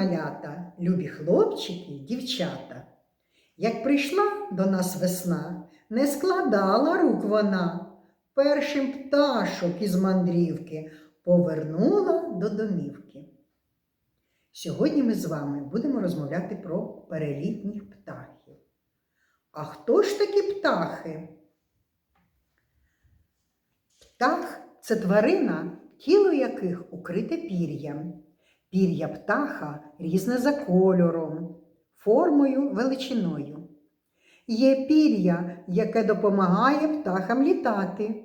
малята, любі хлопчики, дівчата. Як прийшла до нас весна, не складала рук вона, першим пташок із мандрівки повернула до домівки. Сьогодні ми з вами будемо розмовляти про перелітніх птахів. А хто ж такі птахи? Птах це тварина, тіло яких укрите пір'ям. Пір'я птаха різне за кольором, формою, величиною. Є пір'я, яке допомагає птахам літати.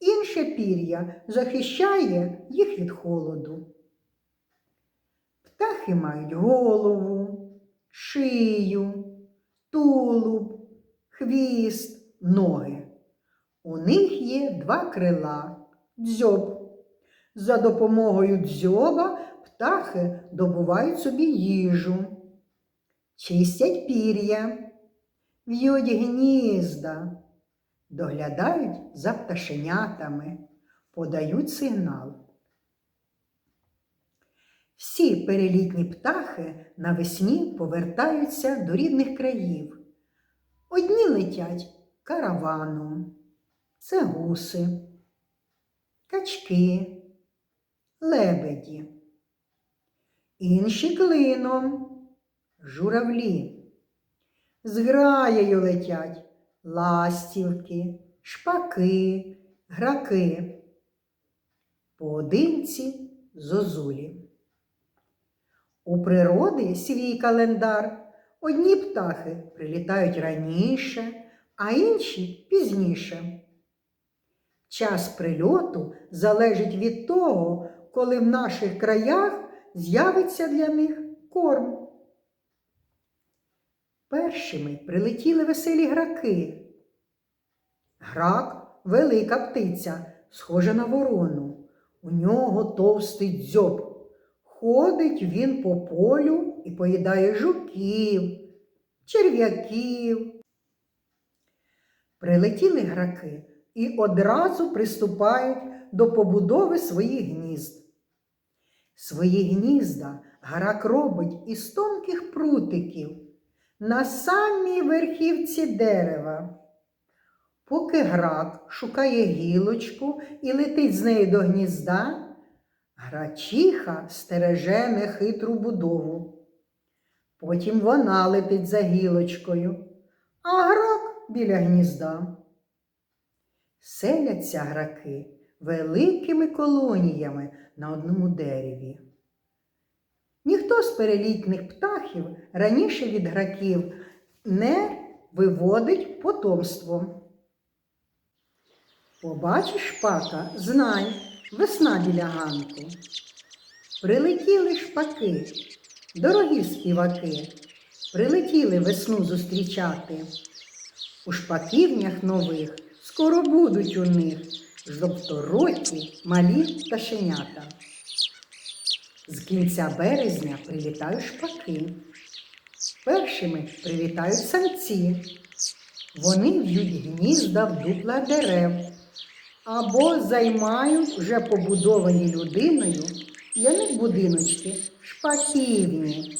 Інше пір'я захищає їх від холоду. Птахи мають голову, шию, тулуб, хвіст, ноги. У них є два крила дзьоб. За допомогою дзьоба птахи добувають собі їжу, чистять пір'я, в'ють гнізда, доглядають за пташенятами, подають сигнал. Всі перелітні птахи навесні повертаються до рідних країв. Одні летять караваном, це гуси, качки, лебеді, інші клином, журавлі. З граєю летять ластівки, шпаки, граки, поодинці зозулі. У природи свій календар. Одні птахи прилітають раніше, а інші пізніше. Час прильоту залежить від того, коли в наших краях з'явиться для них корм. Першими прилетіли веселі граки. Грак велика птиця, схожа на ворону. У нього товстий дзьоб. Ходить він по полю і поїдає жуків, черв'яків. Прилетіли граки і одразу приступають до побудови своїх гнізд. Свої гнізда грак робить із тонких прутиків на самій верхівці дерева. Поки грак шукає гілочку і летить з нею до гнізда, Грачиха стереже нехитру будову. Потім вона летить за гілочкою, а грак біля гнізда. Селяться граки великими колоніями на одному дереві. Ніхто з перелітних птахів раніше від граків не виводить потомство. Побачиш шпака, знай, весна біля ганку. Прилетіли шпаки, дорогі співаки, прилетіли весну зустрічати. У шпаківнях нових скоро будуть у них жовтороті малі пташенята. З кінця березня прилітають шпаки. Першими прилітають самці. Вони в'ють гнізда в дупла дерев або займають вже побудовані людиною для них будиночки шпаківні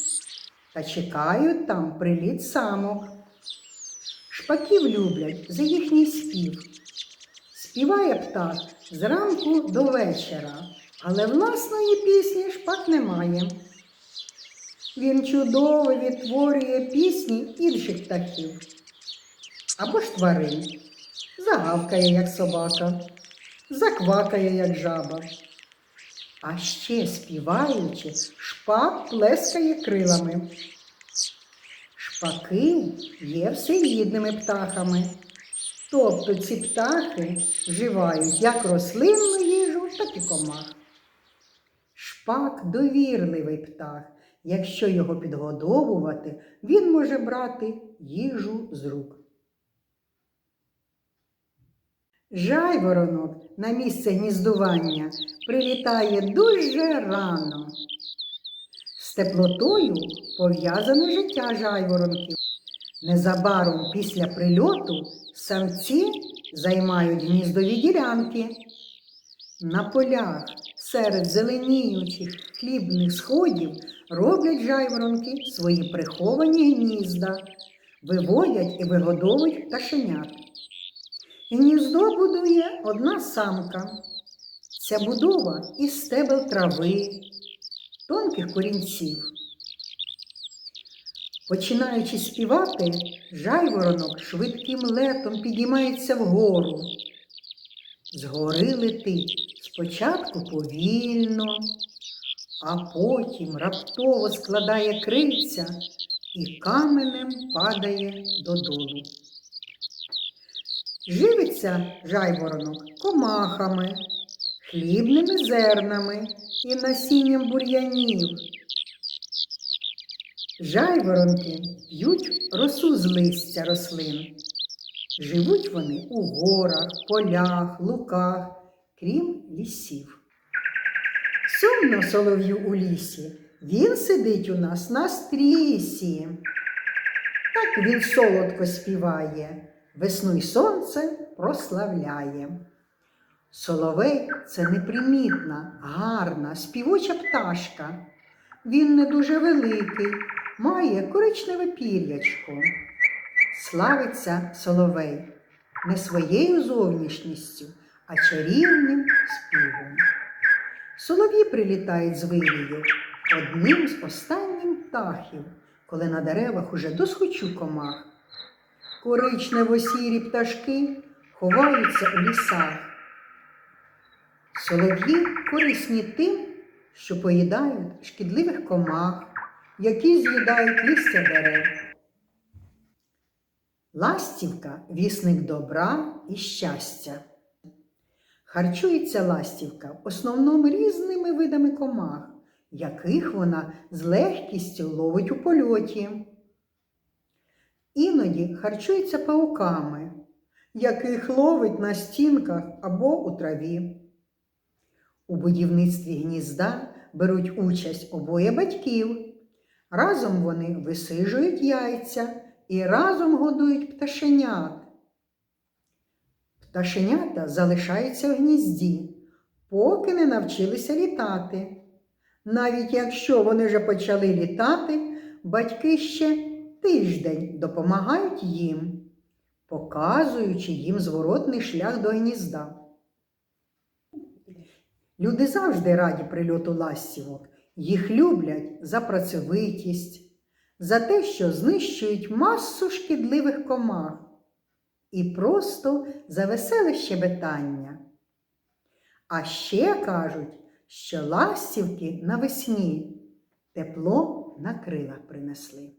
та чекають там приліт самок. Шпаків люблять за їхній спів. Співає птах зранку до вечора, але власної пісні шпак не має. Він чудово відтворює пісні інших птахів або ж тварин. Загавкає, як собака, заквакає, як жаба. А ще співаючи, шпак плескає крилами. Шпаки є всеїдними птахами. Тобто ці птахи вживають як рослинну їжу, так і комах. Шпак довірливий птах. Якщо його підгодовувати, він може брати їжу з рук. Жайворонок на місце гніздування прилітає дуже рано. З теплотою пов'язане життя жайворонків. Незабаром після прильоту самці займають гніздові ділянки. На полях серед зеленіючих хлібних сходів роблять жайворонки свої приховані гнізда, виводять і вигодовують пташенят. Гніздо будує одна самка. Ця будова із стебел трави, тонких корінців. Починаючи співати, жайворонок швидким летом підіймається вгору. Згори летить спочатку повільно, а потім раптово складає крильця і каменем падає додолу. Живиться жайворонок комахами, хлібними зернами і насінням бур'янів. Жайворонки п'ють росу з листя рослин. Живуть вони у горах, полях, луках, крім лісів. Сумно солов'ю у лісі, він сидить у нас на стрісі. Так він солодко співає, весну й сонце прославляє. Соловей це непримітна, гарна, співоча пташка. Він не дуже великий, має коричневе пір'ячко. Славиться соловей не своєю зовнішністю, а чарівним співом. Солов'ї прилітають з вирію, одним з останніх птахів, коли на деревах уже досхочу комах. Коричнево-сірі пташки ховаються у лісах. Солов'ї корисні тим, що поїдають шкідливих комах, які з'їдають листя дерев. Ластівка вісник добра і щастя. Харчується ластівка в основному різними видами комах, яких вона з легкістю ловить у польоті. Іноді харчується пауками, яких ловить на стінках або у траві. У будівництві гнізда беруть участь обоє батьків. Разом вони висижують яйця і разом годують пташенят. Пташенята залишаються в гнізді, поки не навчилися літати. Навіть якщо вони вже почали літати, батьки ще тиждень допомагають їм, показуючи їм зворотний шлях до гнізда. Люди завжди раді прильоту ластівок. Їх люблять за працьовитість, за те, що знищують масу шкідливих комах і просто за веселе щебетання. А ще кажуть, що ластівки навесні тепло на крилах принесли.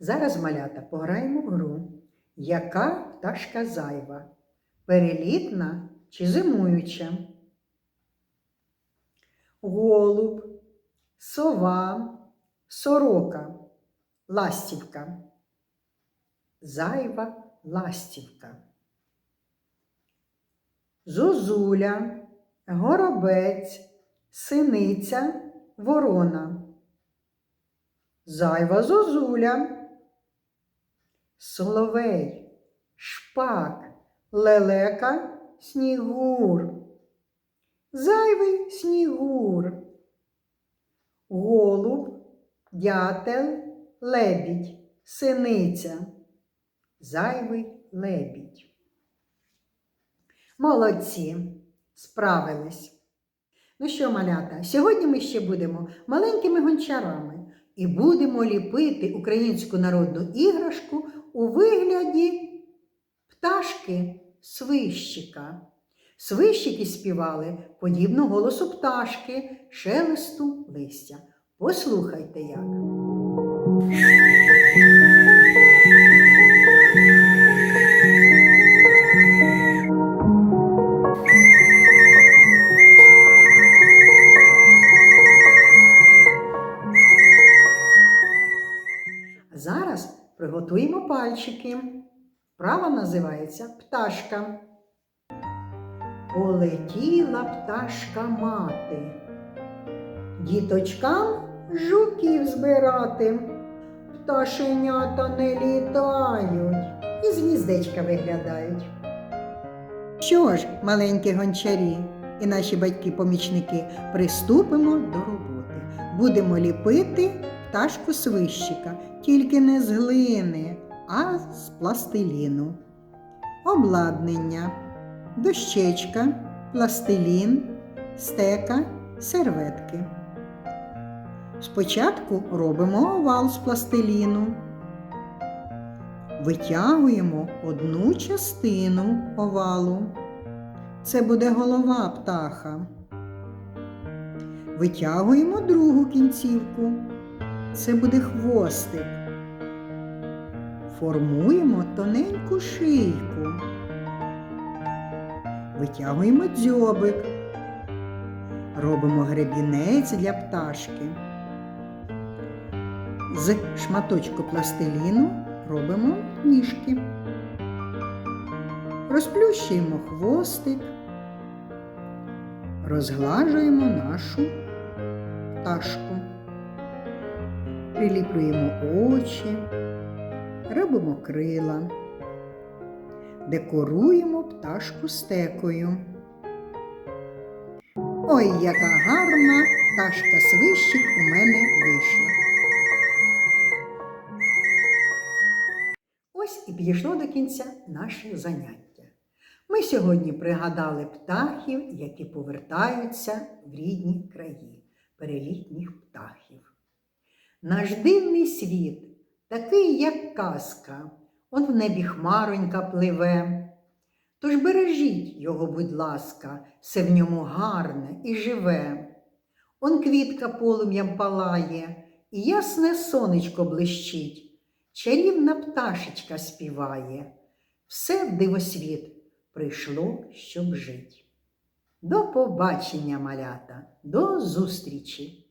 Зараз, малята, пограємо в гру. Яка пташка зайва? Перелітна чи зимуюча? Голуб, сова, сорока, ластівка. Зайва ластівка. Зозуля, горобець, синиця, ворона. Зайва зозуля. Соловей, шпак, лелека, снігур. Зайвий снігур. Голуб, дятел, лебідь, синиця. Зайвий лебідь. Молодці, справились. Ну що, малята, сьогодні ми ще будемо маленькими гончарами і будемо ліпити українську народну іграшку у вигляді пташки свищика. Свищики співали подібно голосу пташки, шелесту листя. Послухайте як. Зараз приготуємо пальчики. Вправа називається пташка. Полетіла пташка мати. Діточкам жуків збирати. Пташенята не літають і з гніздечка виглядають. Що ж, маленькі гончарі і наші батьки-помічники, приступимо до роботи. Будемо ліпити пташку свищика, тільки не з глини, а з пластиліну. Обладнання, дощечка, пластилін, стека, серветки. Спочатку робимо овал з пластиліну. Витягуємо одну частину овалу. Це буде голова птаха. Витягуємо другу кінцівку. Це буде хвостик. Формуємо тоненьку шийку. Витягуємо дзьобик. Робимо гребінець для пташки. З шматочку пластиліну робимо ніжки. Розплющуємо хвостик, розглажуємо нашу пташку, приліплюємо очі, робимо крила, декоруємо пташку стекою. Ой, яка гарна пташка свищик у мене вийшла. Ось і підійшло до кінця наше заняття. Ми сьогодні пригадали птахів, які повертаються в рідні краї, перелітніх птахів. Наш дивний світ, такий, як казка, он в небі хмаронька пливе. Тож бережіть його, будь ласка, все в ньому гарне і живе. Он квітка полум'ям палає, і ясне сонечко блищить. Чарівна пташечка співає, все в дивосвіт прийшло, щоб жить. До побачення, малята, до зустрічі!